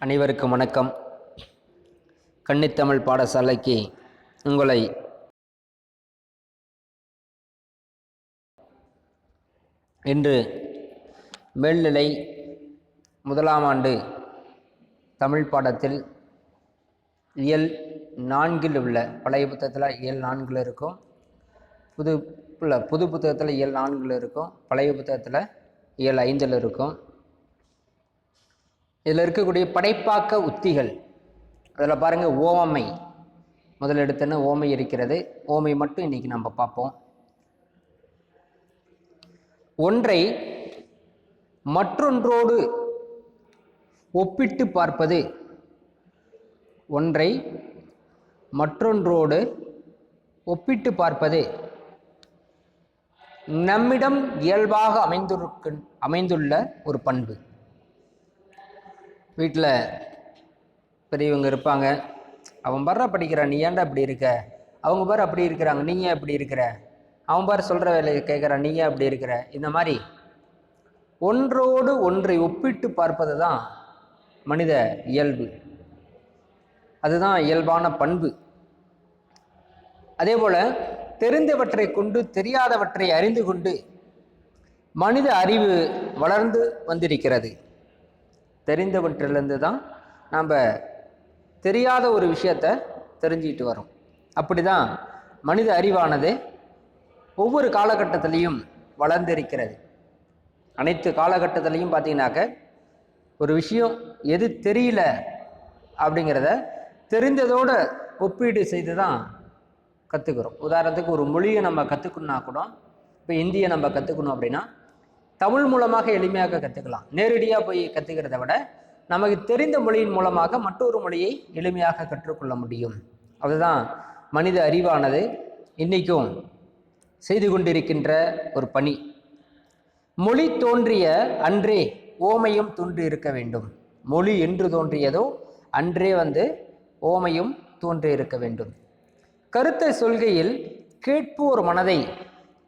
அனைவருக்கும் வணக்கம். கன்னித்தமிழ் பாடசாலைக்கு உங்களை இன்று மேல்நிலை முதலாம் ஆண்டு தமிழ் பாடத்தில் இயல் நான்கில் உள்ள பழைய புத்தகத்தில் இயல் நான்கில் இருக்கும். புது இல்லை புது புத்தகத்தில் இயல் நான்கில் இருக்கும். பழைய புத்தகத்தில் இயல் ஐந்தில் இருக்கும். இதில் இருக்கக்கூடிய படைப்பாக்க உத்திகள். அதில் பாருங்கள் ஓமை. முதல் எடுத்தன ஓமை இருக்கிறது. ஓமை மட்டும் இன்றைக்கி நம்ம பார்ப்போம். ஒன்றை மற்றொன்றோடு ஒப்பிட்டு பார்ப்பது. ஒன்றை மற்றொன்றோடு ஒப்பிட்டு பார்ப்பது. நம்மிடம் இயல்பாக அமைந்திருக்க அமைந்துள்ள ஒரு பண்பு. வீட்டில் பெரியவங்க இருப்பாங்க. அவன் பாரு படிக்கிறான் நீ ஏன்டா இப்படி இருக்க? அவங்க பாரு அப்படி இருக்கிறாங்க நீ ஏன் இப்படி இருக்கிற? அவன் பாரு சொல்கிற வேலையை கேட்குறான் நீ ஏன் அப்படி இருக்கிற? இந்த மாதிரி ஒன்றோடு ஒன்றை ஒப்பிட்டு பார்ப்பது தான் மனித இயல்பு. அதுதான் இயல்பான பண்பு. அதே போல் தெரிந்தவற்றை கொண்டு தெரியாதவற்றை அறிந்து கொண்டு மனித அறிவு வளர்ந்து வந்திருக்கிறது. தெரிந்தவற்றிலிருந்து தான் நாம் தெரியாத ஒரு விஷயத்தை தெரிஞ்சுக்கிட்டு வரோம். அப்படி தான் மனித அறிவானது ஒவ்வொரு காலகட்டத்திலையும் வளர்ந்திருக்கிறது. அனைத்து காலகட்டத்திலையும் பார்த்தீங்கன்னாக்க ஒரு விஷயம் எது தெரியல அப்படிங்கிறத தெரிந்ததோடு ஒப்பீடு செய்து தான் கற்றுக்குறோம் உதாரணத்துக்கு ஒரு மொழியை நம்ம கற்றுக்கணுன்னா கூட இப்போ இந்தியை நம்ம கற்றுக்கணும் அப்படின்னா தமிழ் மூலமாக எளிமையாக கற்றுக்கலாம் நேரடியாக போய் கற்றுக்கிறத விட நமக்கு தெரிந்த மொழியின் மூலமாக மற்றொரு மொழியை எளிமையாக கற்றுக்கொள்ள முடியும். அதுதான் மனித அறிவானது. இன்றைக்கும் செய்து கொண்டிருக்கின்ற ஒரு பணி. மொழி தோன்றிய அன்றே ஓமையும் தோன்றி இருக்க வேண்டும். மொழி என்று தோன்றியதோ அன்றே வந்து ஓமையும் தோன்றி இருக்க வேண்டும். கருத்தை சொல்கையில் கேட்போர் மனதை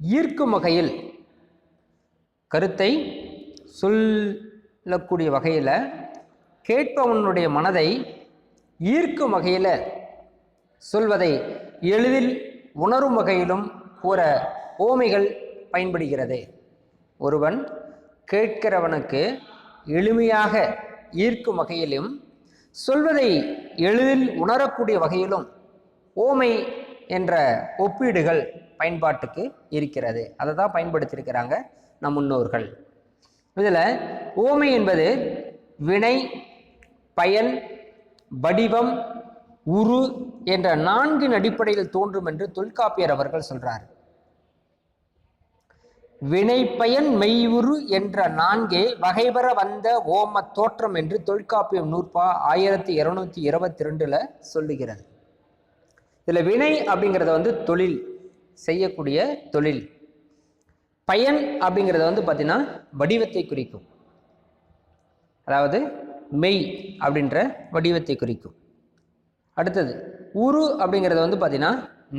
ஈர்க்கும் வகையில் கருத்தை சொல்லக்கூடிய வகையில் கேட்பவனுடைய மனதை ஈர்க்கும் வகையில் சொல்வதை எளிதில் உணரும் வகையிலும் கூற ஓமைகள் பயன்படுகிறது. ஒருவன் கேட்கிறவனுக்கு எளிமையாக ஈர்க்கும் வகையிலும் சொல்வதை எளிதில் உணரக்கூடிய வகையிலும் ஓமை என்ற ஒப்பீடுகள் பயன்பாட்டுக்கு இருக்கிறது. அதை தான் பயன்படுத்தியிருக்கிறாங்க. நம் முன்னோர்கள். இதில் ஓமை என்பது வினை பயன் வடிவம் உரு என்ற நான்கின் அடிப்படையில் தோன்றும் என்று தொல்காப்பியர் அவர்கள் சொல்றார். வினைப்பயன் மெய்வுரு என்ற நான்கே வகைபெற வந்த ஓம தோற்றம் என்று தொல்காப்பியம் நூற்பா ஆயிரத்தி இருநூத்தி இருபத்தி ரெண்டுல சொல்லுகிறது. இதில் வினை அப்படிங்கிறத வந்து தொழில் செய்யக்கூடிய தொழில். பயன் அப்படிங்கிறது வந்து பார்த்தீங்கன்னா வடிவத்தை குறிக்கும். அதாவது மெய் அப்படின்ற வடிவத்தை குறிக்கும். அடுத்தது உரு அப்படிங்கிறது வந்து பார்த்தீங்கன்னா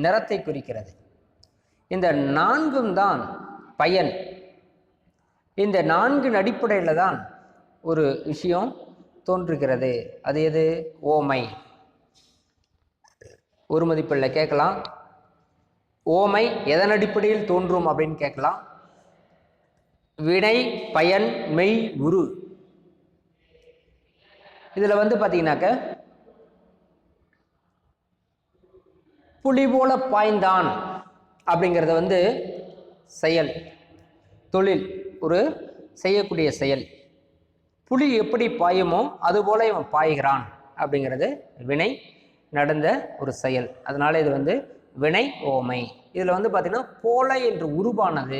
நிறத்தை குறிக்கிறது. இந்த நான்கும் தான் பயன். இந்த நான்கின் அடிப்படையில் தான் ஒரு விஷயம் தோன்றுகிறது. அது எது? ஓமை. ஒரு மதிப்பில் கேட்கலாம். ஓமை எதன் அடிப்படையில் தோன்றும் அப்படின்னு கேட்கலாம். வினை பயன் மெய் உரு. இதில் வந்து பார்த்தீங்கன்னாக்க புலி போல பாய்ந்தான் அப்படிங்கிறது வந்து செயல் தொழில் ஒரு செய்யக்கூடிய செயல். புலி எப்படி பாயுமோ அதுபோல இவன் பாய்கிறான் அப்படிங்கிறது வினை நடந்த ஒரு செயல். அதனால இது வந்து வினை ஓமை. இதில் வந்து பார்த்திங்கன்னா போல என்று உருவானது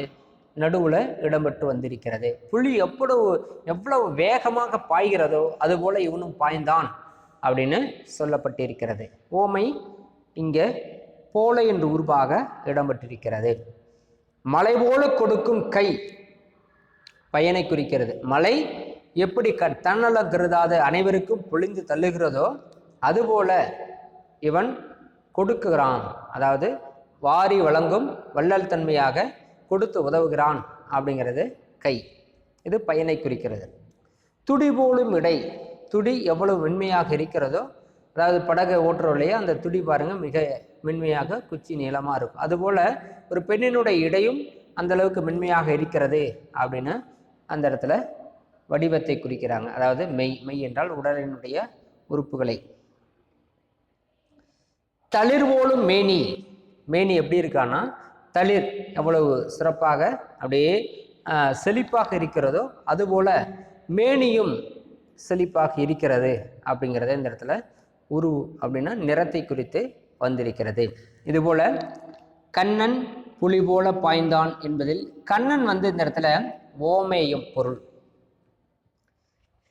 நடுவில் இடம்பெற்று வந்திருக்கிறது. புலி எவ்வளவு எவ்வளவு வேகமாக பாய்கிறதோ அதுபோல இவனும் பாய்ந்தான் அப்படின்னு சொல்லப்பட்டிருக்கிறது. ஓமை இங்கே போல என்று உருவாக இடம்பெற்றிருக்கிறது. மலை போல கொடுக்கும் கை பயனை குறிக்கிறது. மலை எப்படி க தன்னல கருதாத அனைவருக்கும் பொழிந்து தள்ளுகிறதோ அதுபோல இவன் கொடுக்குகிறான். அதாவது வாரி வழங்கும் வள்ளல் தன்மையாக கொடுத்து உதவுகிறான் அப்படிங்கிறது கை. இது பயனை குறிக்கிறது. துடி போலும் இடை. துடி எவ்வளவு மென்மையாக இருக்கிறதோ அதாவது படகை ஓட்டுறோம் இல்லையா அந்த துடி பாருங்கள் மிக மென்மையாக குச்சி நீளமாக இருக்கும். அதுபோல் ஒரு பெண்ணினுடைய இடையும் அந்த அளவுக்கு மென்மையாக இருக்கிறது அப்படின்னு அந்த இடத்துல வடிவத்தை குறிக்கிறாங்க. அதாவது மெய் மெய் என்றால் உடலினுடைய உறுப்புகளை. தளிர் போலும் மேனி. மேனி எப்படி இருக்கான்னா தளிர் எவ்வளவு சிறப்பாக அப்படியே செழிப்பாக இருக்கிறதோ அதுபோல மேனியும் செழிப்பாக இருக்கிறது அப்படிங்கிறத இந்த இடத்துல உரு அப்படின்னா நிறத்தை குறித்து வந்திருக்கிறது. இதுபோல கண்ணன் புலி போல பாய்ந்தான் என்பதில் கண்ணன் வந்து இந்த இடத்துல ஓமேயம் பொருள்.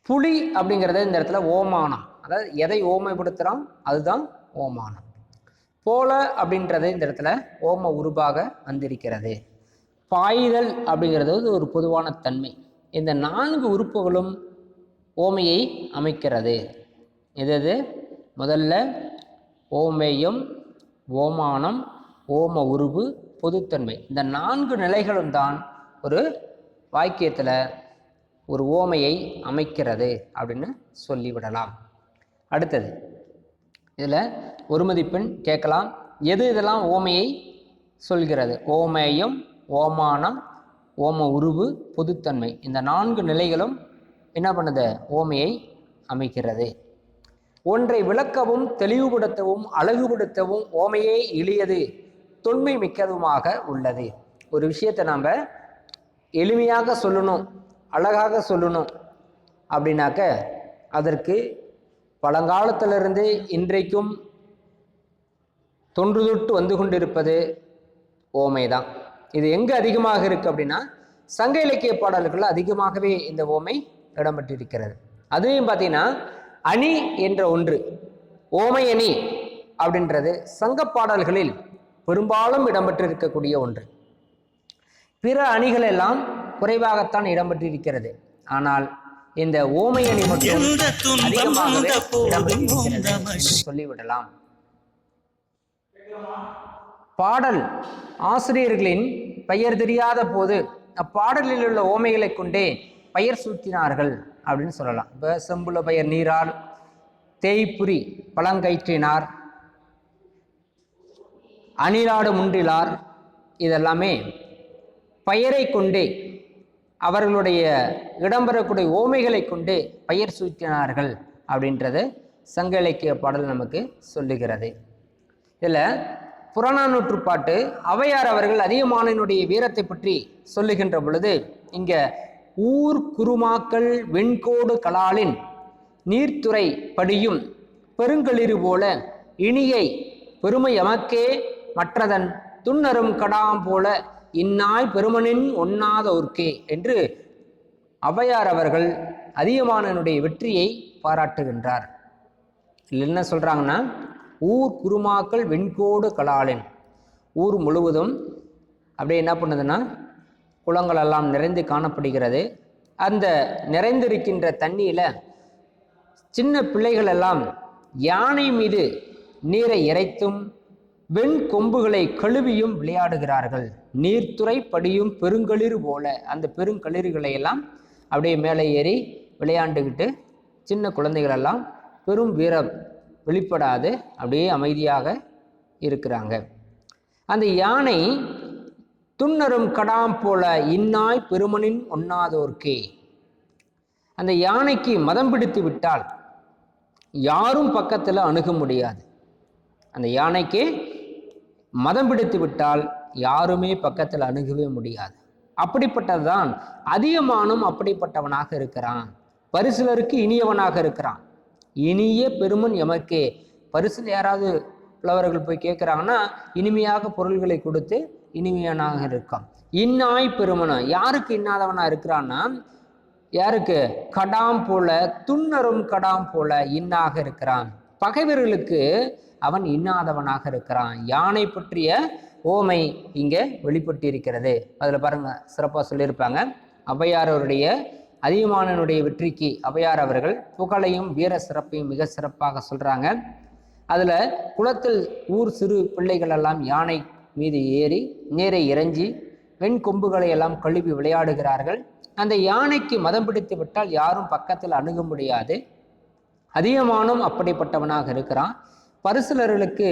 புலி அப்படிங்கிறது இந்த இடத்துல ஓமானம். அதாவது எதை ஓமைப்படுத்துகிறோம் அதுதான் ஓமானம். போல அப்படின்றது இந்த இடத்துல ஓம உருபாக வந்திருக்கிறது. பாய்தல் அப்படிங்கிறது ஒரு பொதுவான தன்மை. இந்த நான்கு உறுப்புகளும் ஓமையை அமைக்கிறது. எது எது முதல்ல ஓமேயம் ஓமானம் ஓம உருவு பொதுத்தன்மை. இந்த நான்கு நிலைகளும் தான் ஒரு வாக்கியத்தில் ஒரு ஓமையை அமைக்கிறது அப்படின்னு சொல்லிவிடலாம். அடுத்தது இதில் ஒரு மதிப்பெண் கேட்கலாம். எது இதெல்லாம் ஓமையை சொல்கிறது? ஓமேயம் ஓமானம் ஓம உருவு பொதுத்தன்மை. இந்த நான்கு நிலைகளும் என்ன பண்ணுது? ஓமையை அமைக்கிறது. ஒன்றை விளக்கவும் தெளிவுபடுத்தவும் அழகுபடுத்தவும் ஓமையே எளியது தொன்மை மிக்கதுமாக உள்ளது. ஒரு விஷயத்தை நாம் எளிமையாக சொல்லணும் அழகாக சொல்லணும் அப்படின்னாக்க அதற்கு பழங்காலத்திலிருந்து இன்றைக்கும் தொன்று தொட்டு வந்து கொண்டிருப்பது ஓமை தான் இது எங்கே அதிகமாக இருக்குது அப்படின்னா சங்க இலக்கிய பாடல்கள் அதிகமாகவே இந்த ஓமை இடம்பெற்றிருக்கிறது. அதுவும் பார்த்தீங்கன்னா அணி என்ற ஒன்று ஓமை அணி அப்படின்றது சங்க பாடல்களில் பெரும்பாலும் இடம்பெற்றிருக்கக்கூடிய ஒன்று. பிற அணிகள் எல்லாம் குறைவாகத்தான் இடம்பெற்றிருக்கிறது. ஆனால் இந்த ஓமை அணி மட்டும் அதிகமாகவே சொல்லிவிடலாம். பாடல் ஆசிரியர்களின் பெயர் தெரியாத போது அப்பாடலில் உள்ள ஓமைகளை கொண்டே பெயர் சூட்டினார்கள் அப்படின்னு சொல்லலாம். இப்போ செம்புல பெயர் நீரார் தேய்ப்புரி பழங்கயிற்றினார் அணிலாடு முன்றிலார் இதெல்லாமே பெயரை கொண்டே அவர்களுடைய இடம்பெறக்கூடிய ஓமைகளை கொண்டு பெயர் சூட்டினார்கள் அப்படின்றது சங்க இலக்கிய பாடல் நமக்கு சொல்லுகிறது. இதில் புறநானூற்று பாட்டு அவையார் அவர்கள் அதிகமானனுடைய வீரத்தை பற்றி சொல்லுகின்ற பொழுது இங்க ஊர் குருமாக்கள் வெண்கோடு கலாலின் நீர்த்துறை படியும் பெருங்களிறு போல இனியை பெருமை எமக்கே மற்றதன் துண்ணரும் கடாம் போல இந்நாய் பெருமனின் ஒண்ணாத ஒர்க்கே என்று ஔவையார் அவர்கள் அதிகமானனுடைய வெற்றியை பாராட்டுகின்றார். இதில் என்ன சொல்கிறாங்கன்னா ஊர் குருமாக்கள் வெண்கோடு கலாலன். ஊர் முழுவதும் அப்படியே என்ன பண்ணுதுன்னா குளங்கள் எல்லாம் நிறைந்து காணப்படுகிறது. அந்த நிறைந்திருக்கின்ற தண்ணியில் சின்ன பிள்ளைகள் எல்லாம் யானை மீது நீரை இறைத்தும் வெண் கொம்புகளை கழுவியும் விளையாடுகிறார்கள். நீர்த்துறை படியும் பெருங்களிர் போல அந்த பெருங்களிர்களை எல்லாம் அப்படியே மேலே ஏறி விளையாண்டுக்கிட்டு சின்ன குழந்தைகள் எல்லாம் பெரும் வீரம் வெளிப்படாது அப்படியே அமைதியாக இருக்கிறாங்க. அந்த யானை துண்ணரும் கடாம் போல இன்னாய் பெருமனின் ஒண்ணாதோர்க்கே. அந்த யானைக்கு மதம் பிடித்து விட்டால் யாரும் பக்கத்தில் அணுக முடியாது. அந்த யானைக்கு மதம் பிடித்து விட்டால் யாருமே பக்கத்தில் அணுகவே முடியாது. அப்படிப்பட்டதுதான் அதிகமானும் அப்படிப்பட்டவனாக இருக்கிறான். பரிசுலருக்கு இனியவனாக இருக்கிறான். இனிய பெருமன் எமக்கே. பரிசில் யாராவது புலவர்கள் போய் கேட்குறாங்கன்னா இனிமையாக பொருள்களை கொடுத்து இனிமையானாக இருக்கான். இன்னாய் பெருமனும் யாருக்கு இன்னாதவனாக இருக்கிறான்னா யாருக்கு? கடாம் போல துன்னரும் கடாம் போல இன்னாக இருக்கிறான். பகைவர்களுக்கு அவன் இன்னாதவனாக இருக்கிறான். யானை பற்றிய ஓமை இங்கே வெளிப்பட்டு இருக்கிறது அதில் பாருங்கள் சிறப்பாக சொல்லியிருப்பாங்க. ஔவையாரவருடைய அதிகமானனுடைய வெற்றிக்கு ஔவையார் அவர்கள் புகழையும் வீர சிறப்பையும் மிக சிறப்பாக சொல்கிறாங்க அதில் குளத்தில் ஊர் சிறு பிள்ளைகள் எல்லாம் யானை மீது ஏறி நீரை இறைஞ்சி வெண் கொம்புகளை எல்லாம் கழுவி விளையாடுகிறார்கள். அந்த யானைக்கு மதம் பிடித்து விட்டால் யாரும் பக்கத்தில் அணுக முடியாது. அதிகமானும் அப்படிப்பட்டவனாக இருக்கிறான். பரிசுலர்களுக்கு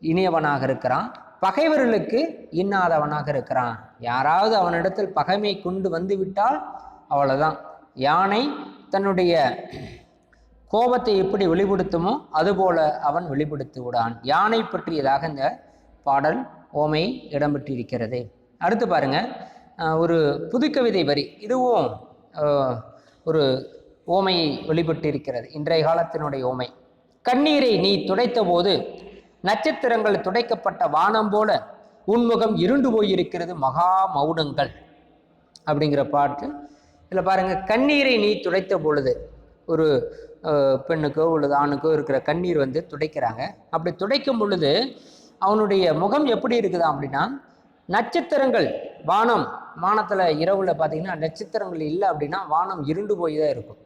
இனியவனாக இருக்கிறான். பகைவர்களுக்கு இன்னாதவனாக இருக்கிறான். யாராவது அவனிடத்தில் பகைமை கொண்டு வந்து விட்டால் அவ்வளோதான் யானை தன்னுடைய கோபத்தை எப்படி வெளிப்படுத்துமோ அதுபோல அவன் வெளிப்படுத்தி விடான் யானை பற்றியதாக இந்த பாடல் ஓமை இடம்பெற்றிருக்கிறது. அடுத்து பாருங்க. ஒரு புதுக்கவிதை வரி. இதுவும் ஒரு ஓமையை வெளிப்பட்டிருக்கிறது. இன்றைய காலத்தினுடைய ஓமை. கண்ணீரை நீ துடைத்த போது நட்சத்திரங்கள் துடைக்கப்பட்ட வானம் போல உன்முகம் இருண்டு போயிருக்கிறது மகா மௌனங்கள். அப்படிங்கிற பாட்டு. இதில் பாருங்க கண்ணீரை நீ துடைத்த பொழுது ஒரு பெண்ணுக்கோ அல்லது ஆணுக்கோ இருக்கிற கண்ணீர் வந்து துடைக்கிறாங்க. அப்படி துடைக்கும் பொழுது அவனுடைய முகம் எப்படி இருக்குதா அப்படின்னா நட்சத்திரங்கள் வானம் வானத்தில் இரவில் பார்த்தீங்கன்னா நட்சத்திரங்கள் இல்லை அப்படின்னா வானம் இருண்டு போய் தான் இருக்கும்.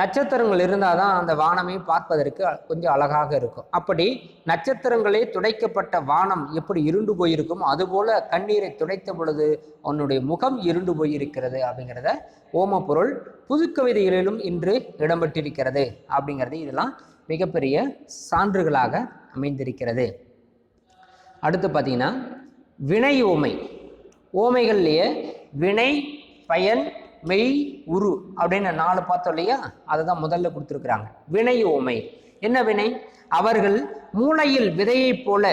நட்சத்திரங்கள் இருந்தால் தான் அந்த வானமே பார்ப்பதற்கு கொஞ்சம் அழகாக இருக்கும். அப்படி நட்சத்திரங்களே துடைக்கப்பட்ட வானம் எப்படி இருண்டு போயிருக்குமோ அதுபோல கண்ணீரை துடைத்த பொழுது அவனுடைய முகம் இருண்டு போயிருக்கிறது அப்படிங்கிறத ஓம பொருள் புதுக்கவிதைகளிலும் இன்று இடம்பெற்றிருக்கிறது அப்படிங்கிறது இதெல்லாம் மிகப்பெரிய சான்றுகளாக அமைந்திருக்கிறது. அடுத்து பார்த்தீங்கன்னா வினை ஓமை. ஓமைகள்லேயே வினை பயன் மெய் உரு அப்படின்னு நாலு பார்த்தோம் இல்லையா? அதை தான் முதல்ல கொடுத்துருக்குறாங்க. வினை ஓமை என்ன வினை? அவர்கள் மூளையில் விதையைப் போல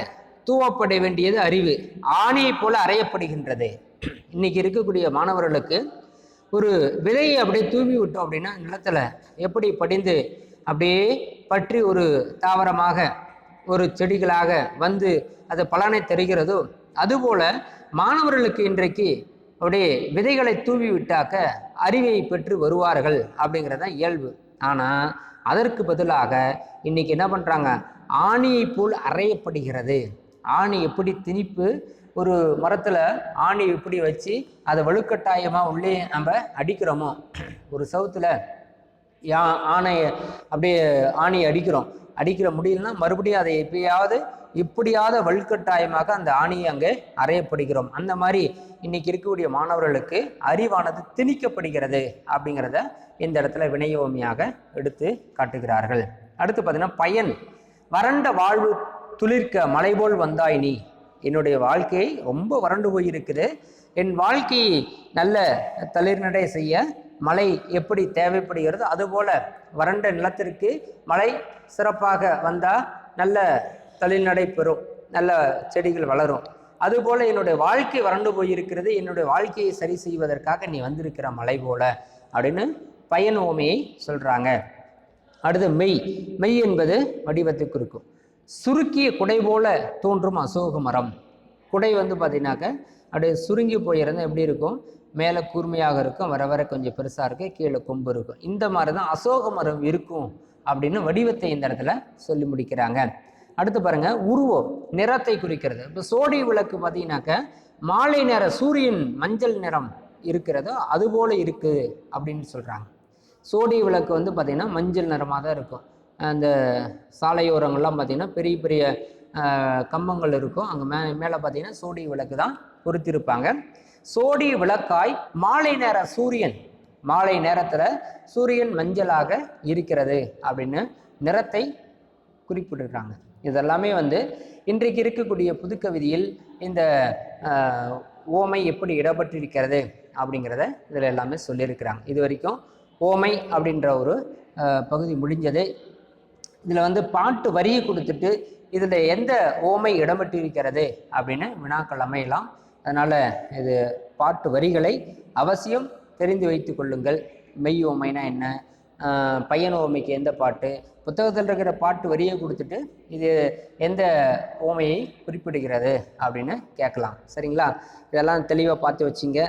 தூவப்பட வேண்டியது அறிவு. ஆணையைப் போல அறையப்படுகின்றது. இன்னைக்கு இருக்கக்கூடிய மாணவர்களுக்கு ஒரு விதையை அப்படியே தூவி விட்டோம் அப்படின்னா நிலத்துல எப்படி படிந்து அப்படியே பற்றி ஒரு தாவரமாக ஒரு செடிகளாக வந்து அது பலனை தருகிறதோ அதுபோல மாணவர்களுக்கு இன்றைக்கு அப்படியே விதைகளை தூவி விட்டாக்க அறிவை பெற்று வருவார்கள் அப்படிங்கிறது தான் இயல்பு. ஆனால் அதற்கு பதிலாக இன்னைக்கு என்ன பண்ணுறாங்க ஆணியை போல் அறையப்படுகிறது. ஆணி எப்படி திணிப்பு? ஒரு மரத்தில் ஆணி எப்படி வச்சு அதை வலுக்கட்டாயமாக உள்ளே நம்ம அடிக்கிறோமோ? ஒரு சவுத்தில் யா ஆணையை அப்படியே ஆணியை அடிக்கிறோம். அடிக்கிற முடியலன்னா மறுபடியும் அதை எப்பயாவது இப்படியாத வலுக்கட்டாயமாக அந்த ஆணியை அங்கே அறையப்படுகிறோம். அந்த மாதிரி இன்னைக்கு இருக்கக்கூடிய மாணவர்களுக்கு அறிவானது திணிக்கப்படுகிறது அப்படிங்கிறத இந்த இடத்துல வினயோமியாக எடுத்து காட்டுகிறார்கள். அடுத்து பார்த்தீங்கன்னா பயன். வறண்ட வாழ்வு துளிர்க்க மலை போல் வந்தாய் நீ. என்னுடைய வாழ்க்கை ரொம்ப வறண்டு போயிருக்குது. என் வாழ்க்கையை நல்ல தளிர்நடை செய்ய மழை எப்படி தேவைப்படுகிறதோ அதுபோல் வறண்ட நிலத்திற்கு மழை சிறப்பாக வந்தால் நல்ல தளிர்நடை பெறும் நல்ல செடிகள் வளரும். அதுபோல் என்னுடைய வாழ்க்கை வறண்டு போயிருக்கிறது என்னுடைய வாழ்க்கையை சரி செய்வதற்காக நீ வந்திருக்கிற மலை போல அப்படின்னு பயன் ஓமையை சொல்கிறாங்க அடுத்து மெய். மெய் என்பது வடிவத்துக்கு இருக்கும். சுருக்கிய குடை போல தோன்றும் அசோக மரம். குடை வந்து பார்த்தீங்கன்னாக்க அப்படியே சுருங்கி போயிருந்தால் எப்படி இருக்கும்? மேலே கூர்மையாக இருக்கும் வர வர கொஞ்சம் பெருசாக இருக்கு கீழே கொம்பு இருக்கும். இந்த மாதிரி தான் அசோக மரம் இருக்கும் அப்படின்னு வடிவத்தை இந்த இடத்துல சொல்லி முடிக்கிறாங்க. அடுத்து பாருங்க உருவம் நிறத்தை குறிக்கிறது. இப்போ சோடி விளக்கு பார்த்தீங்கன்னாக்க மாலை நேர சூரியன் மஞ்சள் நிறம் இருக்கிறதோ அதுபோல இருக்கு அப்படின்னு சொல்றாங்க. சோடி விளக்கு வந்து பார்த்திங்கன்னா மஞ்சள் நிறமாக தான் இருக்கும். அந்த சாலையோரங்கள்லாம் பார்த்திங்கன்னா பெரிய பெரிய கம்பங்கள் இருக்கும். அங்கே மே மேலே பார்த்தீங்கன்னா சோடி விளக்கு தான் பொறுத்திருப்பாங்க சோடி விளக்காய் மாலை நேர சூரியன். மாலை நேரத்தில் சூரியன் மஞ்சளாக இருக்கிறது அப்படின்னு நிறத்தை குறிப்பிட்டிருக்காங்க. இதெல்லாமே வந்து இன்றைக்கு இருக்கக்கூடிய புதுக்கவிதையில் இந்த ஓமை எப்படி இடப்பட்டிருக்கிறது அப்படிங்கிறத இதில் எல்லாமே சொல்லியிருக்கிறாங்க. இது வரைக்கும் ஓமை அப்படின்ற ஒரு பகுதி முடிஞ்சது. இதில் வந்து பாட்டு வரியை கொடுத்துட்டு இதில் எந்த ஓமை இடம்பெற்றிருக்கிறது அப்படின்னு வினாக்கள் அமையலாம். அதனால் இது பாட்டு வரிகளை அவசியம் தெரிந்து வைத்து கொள்ளுங்கள். மெய் ஓமைனா என்ன? பையன் ஓமைக்கு எந்த பாட்டு? புத்தகத்தில் இருக்கிற பாட்டு வரியை கொடுத்துட்டு இது எந்த ஓமையை குறிப்பிடுகிறது அப்படின்னு கேட்கலாம். சரிங்களா? இதெல்லாம் தெளிவாக பார்த்து வச்சிங்க.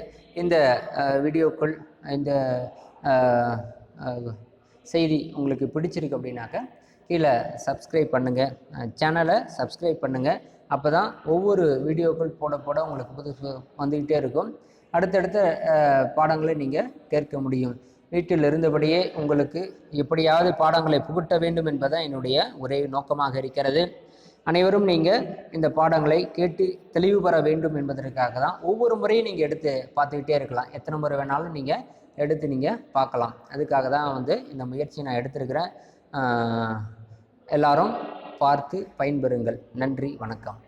இந்த வீடியோக்குள் வீடியோக்கள் இந்த செய்தி உங்களுக்கு பிடிச்சிருக்கு அப்படின்னாக்க கீழே சப்ஸ்கிரைப் பண்ணுங்கள் சேனலை சப்ஸ்கிரைப் பண்ணுங்கள் அப்போ தான் ஒவ்வொரு வீடியோக்கள் போட போட உங்களுக்கு புதுசு வந்துக்கிட்டே இருக்கும். அடுத்தடுத்த பாடங்களை நீங்கள் கேட்க முடியும். வீட்டில் இருந்தபடியே உங்களுக்கு எப்படியாவது பாடங்களை புகட்ட வேண்டும் என்பதுதான் என்னுடைய ஒரே நோக்கமாக இருக்கிறது. அனைவரும் நீங்கள் இந்த பாடங்களை கேட்டு தெளிவு பெற வேண்டும் என்பதற்காக தான் ஒவ்வொரு முறையும் நீங்கள் எடுத்து பார்த்துக்கிட்டே இருக்கலாம். எத்தனை முறை வேணாலும் நீங்கள் எடுத்து நீங்கள் பார்க்கலாம். அதுக்காக தான் வந்து இந்த முயற்சியை நான் எடுத்திருக்கிறேன். எல்லாரும் பார்த்து பயன்பெறுங்கள். நன்றி வணக்கம்.